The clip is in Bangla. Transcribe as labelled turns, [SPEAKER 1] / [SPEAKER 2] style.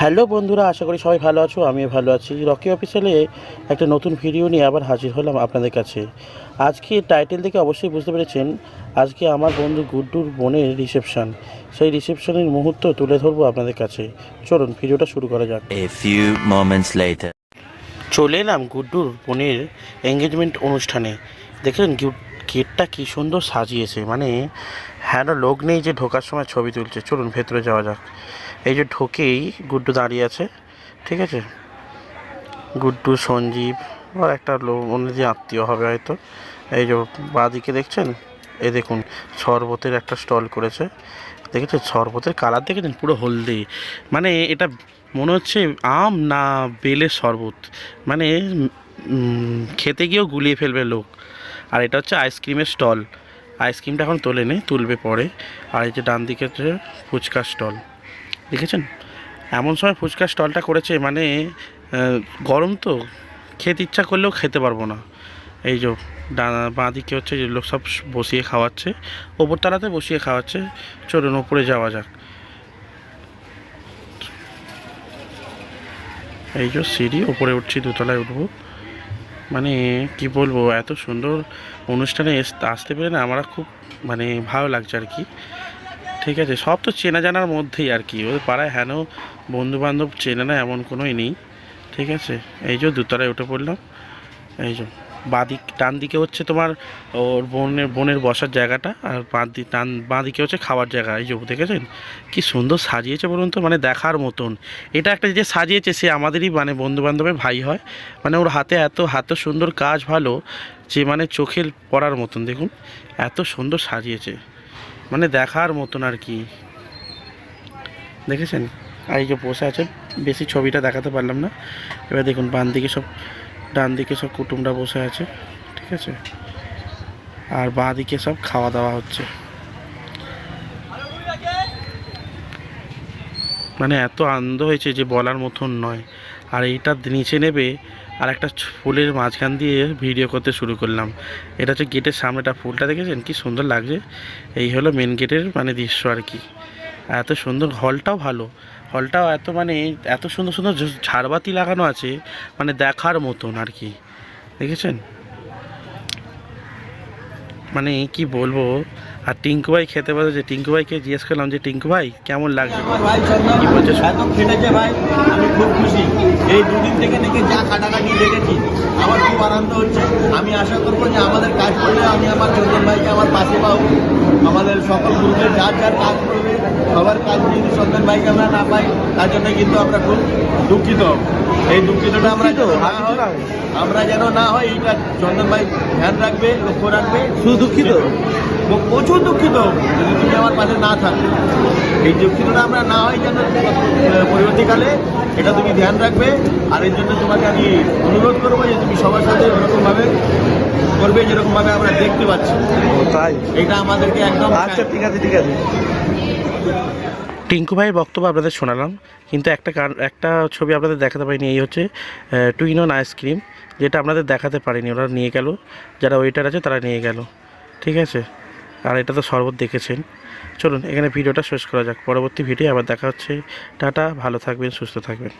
[SPEAKER 1] হ্যালো বন্ধুরা আশা করি সবাই ভালো আছো আমিও ভালো আছি। রকি অফিসিয়ালে একটা নতুন ভিডিও নিয়ে আবার হাজির হলাম আপনাদের কাছে। আজকে টাইটেল থেকে অবশ্যই বুঝতে পেরেছেন আজকে আমার বন্ধু গুড্ডুর বোনের রিসেপশন সেই রিসেপশনের মুহূর্ত তুলে ধরবো আপনাদের কাছে। চলুন ভিডিওটা শুরু করা যাক।
[SPEAKER 2] A few moments later.
[SPEAKER 1] চলে এলাম গুড্ডুর বোনের এঙ্গেজমেন্ট অনুষ্ঠানে। দেখলেন গেটটা কি সুন্দর সাজিয়েছে মানে হ্যাঁ লোক নেই যে ঢোকার সময় ছবি তুলছে। চলুন ভেতরে যাওয়া যাক। এই যে ঢোকেই গুড্ডু দাঁড়িয়ে আছে, ঠিক আছে? গুড্ডু, সঞ্জীব, আর একটা লোক অন্য যে আত্মীয় হবে হয়তো। এই যে বাঁদিকে দেখছেন? এই দেখুন, শরবতের একটা স্টল করেছে। দেখেছেন? শরবতের কালার দেখেছেন পুরো হলদে। মানে এটা মনে হচ্ছে আম না বেলের শরবত? মানে খেতে গিয়েও গুলিয়ে ফেলবে লোক। আর এটা হচ্ছে আইসক্রিমের স্টল। আইসক্রিমটা এখন তোলে তোলেনি, তুলবে পরে। আর এই যে ডান দিকে ফুচকার স্টল। দেখেছেন? এমন সময় ফুচকার স্টলটা করেছে মানে গরম তো, খেতে ইচ্ছা করলেও খেতে পারব না। এই যে, ডানা, বাঁ দিকে হচ্ছে যে লোক সব বসিয়ে খাওয়াচ্ছে ওপর তালাতে বসিয়ে খাওয়াচ্ছে, চলুন ওপরে যাওয়া যাক। এই যে সিঁড়ি, ওপরে উঠছি, দোতলায় উঠবো। মানে কি বলব, এত সুন্দর অনুষ্ঠানে আসতে পেরে না, আমার খুব মানে ভালো লাগছে আর কি। ঠিক আছে, সব তো চেনা জানার মধ্যেই আর কি। ওদের পাড়ায় হেন বন্ধু বান্ধব চেনে না, এমন কোনোই নেই। ঠিক আছে, এই যে দুতলায় উঠে পড়লাম। এই যে, বাঁদিক, ডান দিকে হচ্ছে তোমার ওর বোনের বোনের বসার জায়গাটা, আর বাঁ দিক ডান, বাঁ দিকে হচ্ছে খাওয়ার জায়গা। এই যে, দেখেছেন? কি সুন্দর সাজিয়েছে বলুন তো মানে দেখার মতন। এটা একটা যে সাজিয়েছে, সে আমাদেরই মানে বন্ধু বান্ধবের ভাই হয়। মানে ওর হাতে এত, হাতে সুন্দর কাজ ভালো, যে মানে চোখের পড়ার মতন। দেখুন, এত সুন্দর সাজিয়েছে। মানে দেখার মতন আর কি। দেখেছেন? যে বসে আছে, বেশি ছবিটা দেখাতে পারলাম না। এবার দেখুন, বাম দিকে সব, ডান দিকে সব কুটুমরা বসে আছে, ঠিক আছে? আর বাঁ দিকে সব খাওয়া দাওয়া হচ্ছে। মানে এত আনন্দ হয়েছে যে বলার মতন নয়। আর এইটা নিচে নেবে আর একটা ফুলের মাঝখান দিয়ে ভিডিও করতে শুরু করলাম। এটা হচ্ছে গেটের সামনেটা ফুলটা, দেখেছেন? কি সুন্দর লাগছে। এই হলো মেন গেটের মানে দৃশ্য আর কি। এত সুন্দর হলটাও ভালো। হলটাও এত মানে এত সুন্দর সুন্দর ঝাড়বাতি লাগানো আছে মানে দেখার মতন আর কি। দেখেছেন? মানে কি বলব? আর টিঙ্কু ভাই খেতে পারো যে টিঙ্কু ভাইকে জিজ্ঞেস করলাম যে টিঙ্কু ভাই কেমন লাগছে? কি বলছে।
[SPEAKER 3] এত খেটেছে ভাই আমি খুব খুশি। এই দুদিন থেকে থেকে যা খাটাখাটি দেখেছি। আমার খুব আনন্দ হচ্ছে। আমি আশা করব যে আমাদের কাজ করলে আমি আমার চন্দন ভাইকে আমার পাশে পাবো। আমাদের সকল গ্রুপের যার যার কাজ করবে সবার কাজ যদি চন্দন ভাইকে আমরা না পাই তার জন্য কিন্তু আমরা খুব দুঃখিত। এই দুঃখিতটা আমরা যেন না আমরা যেন না হয় এইটা চন্দন ভাই ধ্যান রাখবে লক্ষ্য রাখবে। শুধু দুঃখিত? প্রচুর দুঃখিত যদি তুমি আমার পাশে না থাকো। এই দুঃখিতটা আমরা না হয় যেন পরবর্তীকালে এটা তুমি ধ্যান রাখবে। আর এর জন্য তোমাকে আমি অনুরোধ করব যে তুমি সবার সাথে ওরকমভাবে করবে যেরকমভাবে আমরা দেখতে পাচ্ছি।
[SPEAKER 1] তাই?
[SPEAKER 3] এটা আমাদেরকে একদম
[SPEAKER 1] আচ্ছা ঠিক আছে ঠিক আছে। টিঙ্কু ভাইয়ের বক্তব্য আপনাদের শোনালাম, কিন্তু একটা একটা ছবি আপনাদের দেখাতে পারিনি, এই হচ্ছে টুইন অন আইসক্রিম যেটা আপনাদের দেখাতে পারিনি ওরা নিয়ে গেল, যারা ওয়েটার আছে তারা নিয়ে গেল, ঠিক আছে? আর এটা তো শরবত দেখেছেন। চলুন, এখানে ভিডিওটা শেষ করা যাক, পরবর্তী ভিডিও আবার দেখা হচ্ছে। টাটা, ভালো থাকবেন, সুস্থ থাকবেন।